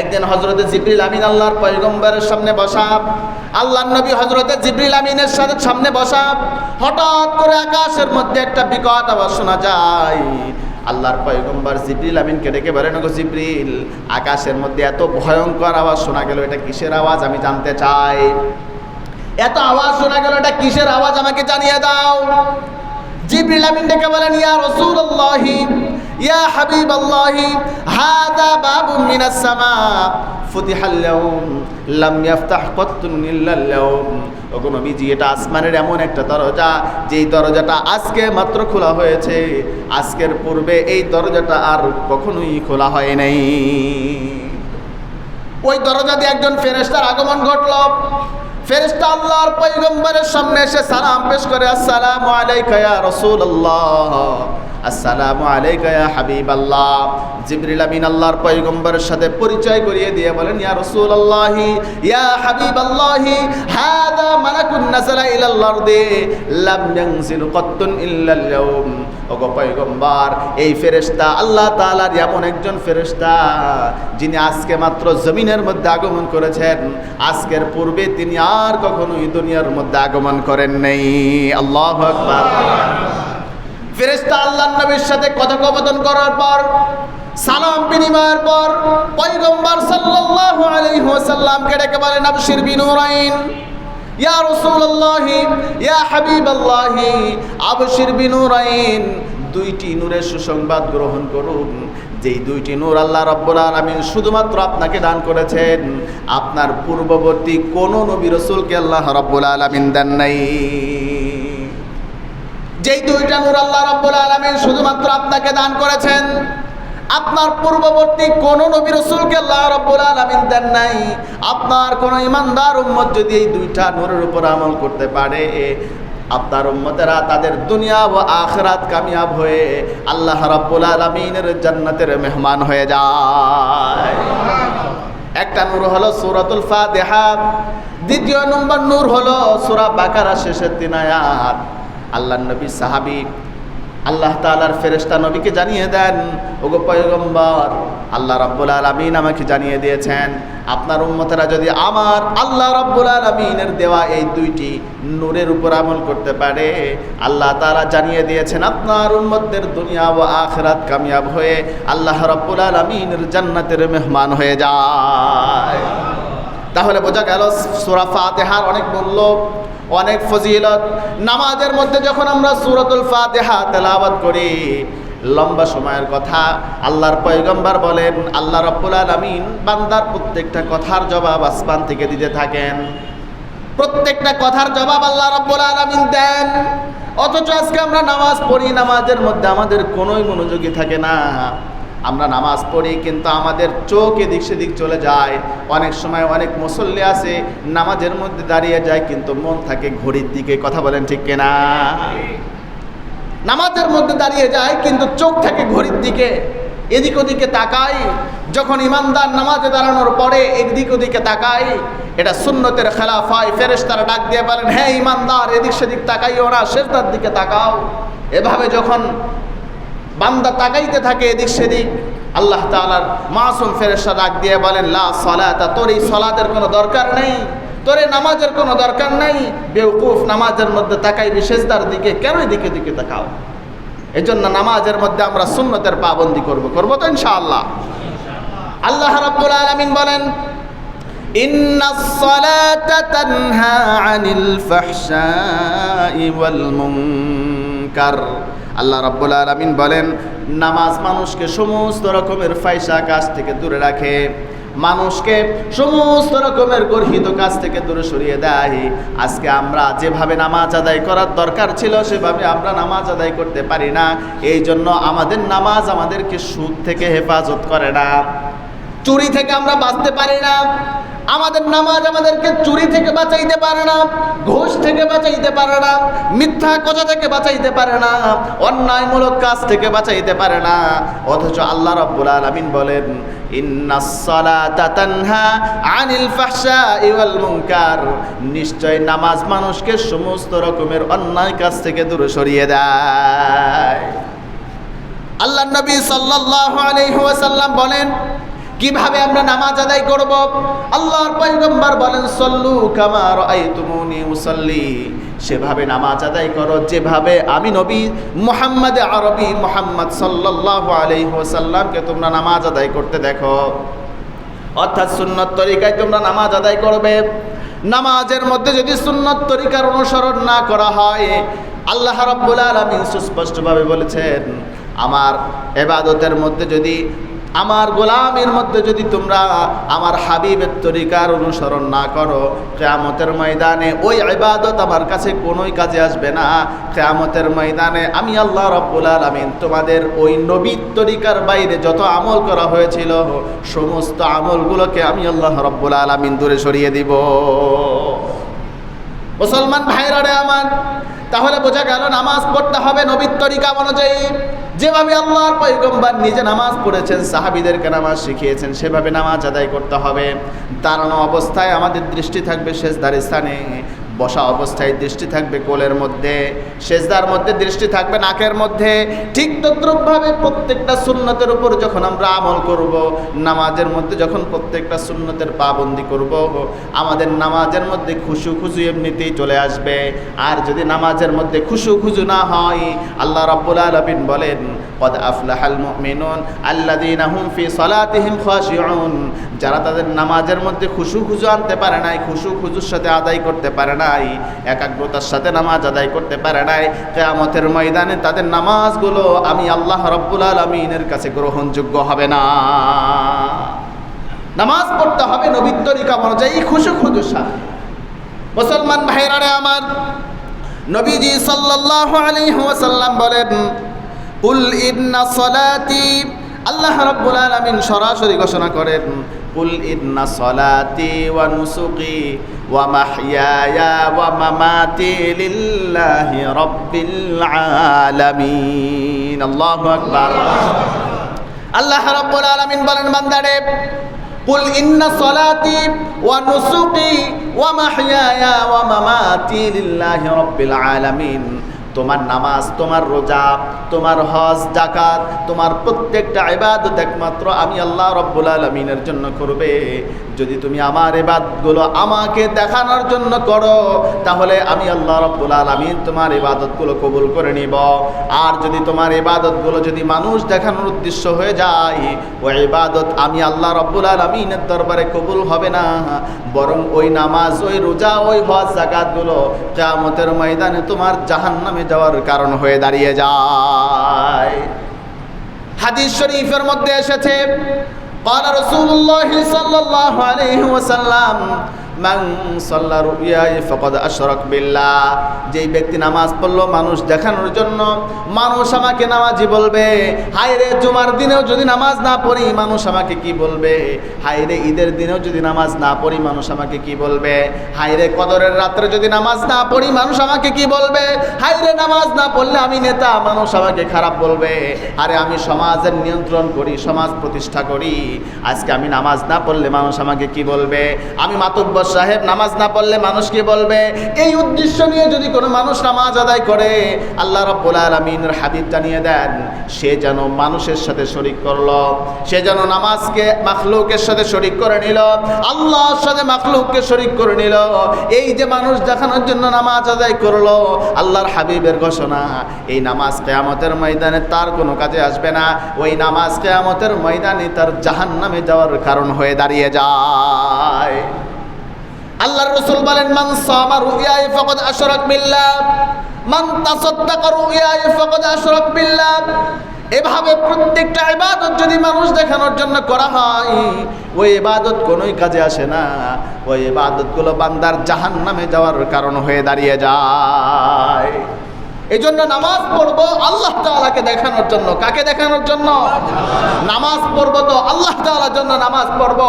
একদিন হজরতে জিবরিল আমিন আল্লাহর পয়গম্বরের সামনে বসা আল্লাহ নবী হজরতে জিবরিল আমিনের সাথে সামনে বসা, হঠাৎ করে আকাশের মধ্যে একটা বিকট আওয়াজ শোনা যায়। আল্লাহর পয়গম্বর জিবরিল আমিনকে ডেকে বলেন গো জিবরিল, আকাশের মধ্যে এত ভয়ঙ্কর আওয়াজ শোনা গেল, এটা কিসের আওয়াজ? আমি জানতে চাই। এত আওয়াজ শোনা গেল, এটা কিসের আওয়াজ? আমাকে জানিয়ে দাও। জিবরিল আমিন ডেকে বলেন, ইয়া রাসূলুল্লাহ ইয়া হাবিবাল্লাহ, হাদা বাবুন মিনাস সামা, ফুতিহাল ইয়াউম লাম ইয়াফতাহ কাত্তুন ইল্লা ইয়াউম ওগো নবীজি, এটা আসমানের এমন একটা দরজা, যেই দরজাটা আজকে মাত্র খোলা হয়েছে। আজকের পূর্বে এই দরজাটা আর কখনোই খোলা হয় নাই। ওই দরজা দিয়ে একজন ফেরেশতার আগমন ঘটল। ফেরেশতা আল্লাহর পয়গম্বরের সামনে এসে সালাম পেশ করে, আসসালামু আলাইকা ইয়া রাসূলুল্লাহ। আসসালামু আলাইকা ইয়া হাবিবাল্লাহ। জিবরিল আমিন আল্লাহর পয়গম্বরের সাথে পরিচয় করিয়ে দিয়ে বলেন, ইয়া রাসূলুল্লাহ, ইয়া হাবিবাল্লাহ, হাদা মালাকুন নাযালা ইলাল আরদি লাম ইয়ানজিল কাত্তুন ইল্লা আল-ইয়াউম ওগো পয়গম্বর, এই ফেরেশতা আল্লাহ তাআলার এমন একজন ফেরেশতা, যিনি আজকে মাত্র জমিনের মধ্যে আগমন করেছেন। আজকের পূর্বে তিনি আর কখনোই দুনিয়ার মধ্যে আগমন করেন নাই। আল্লাহু আকবার। ফেরেশতা আল্লাহর নবীর সাথে কথোপকথন করার পর, সালাম বিনিময়ের পর পয়গম্বর সাল্লাল্লাহু আলাইহি ওয়াসাল্লামকে ডেকে বলেন, আবশির বিনুরাইন ইয়া রাসূলুল্লাহ, ইয়া হাবিবাল্লাহ, আবশির বিনুরাইন দুইটি নূরের সুসংবাদ গ্রহণ করুন। যেই দুইটি নূর আল্লাহ রব্বুল আলামিন শুধুমাত্র আপনাকে দান করেছেন, আপনার পূর্ববর্তী কোন নবী রসুলকে আল্লাহ রব্বুল আলামিন দেন নাই। যেই দুইটা নূর আল্লাহ রব্বুল আলামিন শুধুমাত্র আপনাকে দান করেছেন, আপনার পূর্ববর্তী কোন নবী রসুলকে আল্লাহ রব্বুল আলামিন দেন নাই। আপনার কোন ইমানদার উম্মত যদি এই দুইটা নূরের উপর আমল করতে পারে, আপনার উম্মতেরা তাদের দুনিয়া ও আখরাত কামিয়াব হয়ে আল্লাহ রাব্বুল আলামিনের জান্নাতের মেহমান হয়ে যায়। একটা নূর হলো সূরাতুল ফাতিহা, দ্বিতীয় নম্বর নূর হলো সূরা বাকারা শেষের তিন আয়াত। আল্লাহ নবী সাহাবী, আল্লাহ তাআলার ফেরেশতা নবীকে জানিয়ে দেন, ওগো পয়গম্বর, আল্লাহ রাব্বুল আলামিন আমাকে জানিয়ে দিয়েছেন, আপনার উম্মতেরা যদি আমার আল্লাহ রাব্বুল আলামিনের দেওয়া এই দুইটি নূরের উপর আমল করতে পারে, আল্লাহ তাআলা জানিয়ে দিয়েছেন, আপনার উম্মতদের দুনিয়া ও আখিরাত কামিয়াব হয়ে আল্লাহ রাব্বুল আলামিনের জান্নাতের মেহমান হয়ে যায়। তাহলে বোঝা গেল সূরা ফাতিহার অনেক মূল্য। অনেক ফজিলত। নামাজের মধ্যে যখন আমরা সূরাতুল ফাতিহা তেলাওয়াত করি, লম্বা সময়ের কথা, আল্লাহর পয়গম্বর বলেন, আল্লাহ রব্বুল আলামিন বান্দার প্রত্যেকটা কথার জবাব আসমান থেকে দিতে থাকেন। প্রত্যেকটা কথার জবাব আল্লাহ রব্বুল আলামিন দেন। অথচ আজকে আমরা নামাজ পড়ি, নামাজের মধ্যে আমাদের কোনোই মনোযোগী থাকে না। আমরা নামাজ পড়ি, কিন্তু আমাদের চোখ এদিক সেদিক চলে যায়। অনেক সময় অনেক মুসল্লি আছে নামাজের মধ্যে দাঁড়িয়ে যায়, কিন্তু মন থাকে ঘড়ির দিকে। কথা বলেন ঠিক কিনা? নামাজের মধ্যে দাঁড়িয়ে যায়, কিন্তু চোখ থাকে ঘড়ির দিকে। এদিক ওদিকে তাকাই, যখন ইমানদার নামাজে দাঁড়ানোর পরে এদিক ওদিকে তাকাই, এটা সুন্নতের খেলাফ হয় ফেরেশতারা ডাক দিয়ে বলেন হ্যাঁ ইমানদার, এদিক সেদিক তাকাইও না, শেষদার দিকে তাকাও। এভাবে যখন বান্দা তাকাইতে থাকে এদিক সেদিক, আল্লাহ তাআলার মাসুম ফেরেশতা ডাক দিয়ে বলেন, লা সালাতা, তোর এই সালাতের কোনো দরকার নেই, তোর এই নামাজের কোনো দরকার নেই বেউকুফ নামাজের মধ্যে তাকাই বিশেষদার দিকে কেন দিকে দিকে তাকাও? জন্য নামাজের মধ্যে আমরা সুন্নতের পাবন্দি করব, করব তো ইনশাআল্লাহ। আল্লাহ রাব্বুল আলামিন বলেন সালাতা তানহা আনিল ফাহশাই ওয়াল মুনকার। আল্লাহ রাব্বুল আলামিন বলেন, নামাজ মানুষকে সমস্ত রকমের ফাইসা কাজ থেকে দূরে রাখে। মানুষকে সমস্ত রকমের গর্হিত কাজ থেকে দূরে সরিয়ে দেয়। আজকে আমরা যেভাবে নামাজ আদায় করার দরকার ছিল, সেভাবে আমরা নামাজ আদায় করতে পারি না। এই জন্য আমাদের নামাজ আমাদেরকে সুদ থেকে হেফাজত করে না। চুরি থেকে আমরা বাঁচতে পারি না। আমাদের নামাজ আমাদেরকে চুরি থেকে বাঁচাইতে পারে না, ঘুষ থেকে বাঁচাইতে পারে না, মিথ্যা কথা থেকে বাঁচাইতে পারে না, অন্যায়মূলক কাজ থেকে বাঁচাইতে পারে না। অথচ আল্লাহ রাব্বুল আলামিন বলেন নিশ্চয় নামাজ মানুষকে সমস্ত রকমের অন্যায় কাজ থেকে দূরে সরিয়ে দেয়। আল্লাহ নবী সাল্লাল্লাহু আলাইহি ওয়াসাল্লাম বলেন কীভাবে আমরা নামাজ আদায় করব? আল্লাহর পয়গম্বর বলেন, সল্লু কামার আইতুমুনি মুসল্লি সেভাবে নামাজ আদায় করো, যেভাবে আমি নবী মোহাম্মদ আরবি মোহাম্মদ সাল্লাল্লাহু আলাইহি তোমরা নামাজ আদায় করতে দেখো। অর্থাৎ সুন্নত তরিকায় তোমরা নামাজ আদায় করবে। নামাজের মধ্যে যদি সুন্নত তরিকার অনুসরণ না করা হয়, আল্লাহ রাব্বুল আলামিন সুস্পষ্টভাবে বলেছেন, আমার এবাদতের মধ্যে যদি আমার গোলামের মধ্যে যদি তোমরা আমার হাবিবের তরিকার অনুসরণ না করো, কেয়ামতের ময়দানে ওই ইবাদত আমার কাছে কোনোই কাজে আসবে না। কেয়ামতের ময়দানে আমি আল্লাহ রব্বুল আলমিন তোমাদের ওই নবীর তরিকার বাইরে যত আমল করা হয়েছিল, সমস্ত আমলগুলোকে আমি আল্লাহ রব্বুল আলমিন দূরে সরিয়ে দিব। মুসলমান ভাইরা রে আমার তাহলে বোঝা গেল নামাজ পড়তে হবে নবীর তরিকা অনুযায়ী। যেভাবে আল্লাহর পয়গম্বর নিজে নামাজ পড়েছেন, সাহাবিদেরকে নামাজ শিখিয়েছেন, সেভাবে নামাজ আদায় করতে হবে। দাঁড়ানো অবস্থায় আমাদের দৃষ্টি থাকবে শেষ স্থানে। বসা অবস্থায় দৃষ্টি থাকবে কোলের মধ্যে, সেজদার মধ্যে দৃষ্টি থাকবে নাকের মধ্যে। ঠিক তদ্রুপভাবে প্রত্যেকটা সুন্নতের উপর যখন আমরা আমল করব, নামাজের মধ্যে যখন প্রত্যেকটা সুন্নতের পাবন্দি করব, আমাদের নামাজের মধ্যে খুশু খুশু এমনিতেই চলে আসবে। আর যদি নামাজের মধ্যে খুশু খুশু না হয়, আল্লাহ রাব্বুল আলামিন বলেন কদ আফলাহাল মিনুন আল্লাদিন হুম ফি সলাতিহিম খাশিউন যারা তাদের নামাজের মধ্যে খুশু খুজু আনতে পারে নাই, খুশু খুজুর সাথে আদায় করতে পারে নাই, একাগ্রতার সাথে নামাজ আদায় করতে পারে নাই, কেয়ামতের ময়দানে তাদের নামাজগুলো আমি আল্লাহ রব্বুল আলমিনের কাছে গ্রহণযোগ্য হবে না। নামাজ পড়তে হবে নবীর তরিকা অনুযায়ী খুশু খুজুর সাথে। মুসলমান ভাইরারে আমার নবীজি সাল্লাল্লাহু আলাইহি ওয়াসাল্লাম বলেন কুল ইন্না সলাতি, আল্লাহ রাব্বুল আলামিন সরাসরি ঘোষণা করেন, কুল ইন্না সলাতি ওয়া নুসুকি ওয়া মাহইয়ায়া ওয়া মামাতি লিল্লাহি রাব্বিল আলামিন। আল্লাহু আকবার। আল্লাহ রাব্বুল আলামিন বলেন, বান্দারে, কুল ইন্না সলাতি ওয়া নুসুকি ওয়া মাহইয়ায়া ওয়া মামাতি লিল্লাহি রাব্বিল আলামিন। তোমার নামাজ, তোমার রোজা, তোমার হজ জাকাত তোমার প্রত্যেকটা ইবাদত একমাত্র আমি আল্লাহ রব্বুল আলমিনের জন্য করবে। যদি তুমি আমার এবাদগুলো আমাকে দেখানোর জন্য করো, তাহলে আমি আল্লাহ রব্বুল আলমিন তোমার ইবাদতগুলো কবুল করে নিব। আর যদি তোমার এবাদতগুলো যদি মানুষ দেখানোর উদ্দেশ্য হয়ে যায়, ওই ইবাদত আমি আল্লাহ রব্বুল আলমিনের দরবারে কবুল হবে না। বরং ওই নামাজ, ওই রোজা, ওই হজ জাকাতগুলো কেয়ামতের ময়দানে তোমার জাহান্নামে যাওয়ার কারণ হয়ে দাঁড়িয়ে যায় হাদিস শরীফের মধ্যে এসেছে قال رسول الله صلى الله عليه وسلم বিল্লাহ। যেই ব্যক্তি নামাজ পড়ল মানুষ দেখানোর জন্য, মানুষ আমাকে নামাজি বলবে, হায় রে, জুমার দিনেও যদি নামাজ না পড়ি, মানুষ আমাকে কি বলবে? হায় রে, ঈদের দিনেও যদি নামাজ না পড়ি, মানুষ আমাকে কি বলবে? হায় রে, কদরের রাত্রে যদি নামাজ না পড়ি, মানুষ আমাকে কি বলবে? হায় রে, নামাজ না পড়লে আমি নেতা, মানুষ আমাকে খারাপ বলবে। আরে, আমি সমাজের নিয়ন্ত্রণ করি, সমাজ প্রতিষ্ঠা করি। আজকে আমি নামাজ না পড়লে মানুষ আমাকে কি বলবে? আমি মাতব্বর সাহেব নামাজ না পড়লে মানুষ কি বলবে? এই উদ্দেশ্য নিয়ে যদি কোনো মানুষ নামাজ আদায় করে, আল্লাহ রব্বুল আলমিনের হাবিব জানিয়ে দেন। সে যেন মানুষের সাথে শরিক করল, সে যেন নামাজকে মাখলুকের সাথে শরিক করে নিল, আল্লাহর সাথে মাখলুককে শরিক করে নিল। এই যে মানুষ দেখানোর জন্য নামাজ আদায় করল, আল্লাহর হাবিবের ঘোষণা, এই নামাজ কেয়ামতের ময়দানে তার কোনো কাজে আসবে না। ওই নামাজ কেয়ামতের ময়দানে তার জাহান্নামে যাওয়ার কারণ হয়ে দাঁড়িয়ে যায়। আল্লাহর রাসূল বলেন, মান সামা রুইয়াই ফাকাদ আশরাক বিল্লাহ। মান তাসাদ্দাকা রুইয়াই ফাকাদ আশরাক বিল্লাহ। এভাবে প্রত্যেকটা ইবাদত যদি মানুষ দেখানোর জন্য করা হয়, ওই ইবাদত কোনোই কাজে আসে না। ওই ইবাদতগুলো বান্দার জাহান নামে যাওয়ার কারণ হয়ে দাঁড়িয়ে যায়। এই জন্য নামাজ পড়ব আল্লাহ তাআলাকে দেখানোর জন্য। কাকে দেখানোর জন্য? নামাজ পড়ব তো আল্লাহ তাআলার জন্য নামাজ পড়ব।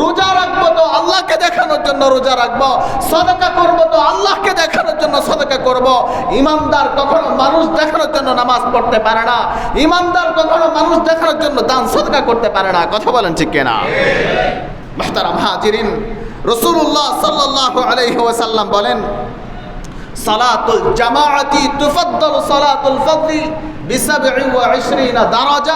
রোজা রাখব তো আল্লাহকে দেখানোর জন্য রোজা রাখব। সদকা করব তো আল্লাহকে দেখানোর জন্য সদকা করব। ইমানদার কখনো মানুষ দেখানোর জন্য নামাজ পড়তে পারে না। ইমানদার কখনো মানুষ দেখানোর জন্য দান সদকা করতে পারে না। কথা বলেন ঠিক কিনা? মাহতারাম হাজিরিন। রসুল্লাহ আলাইহি ওয়াসাল্লাম বলেন সালাতুল জামাআতি তুফাদ্দালু সালাতুল ফাদলি বিসাবঈ ওয়া ইশরিনা দারাজা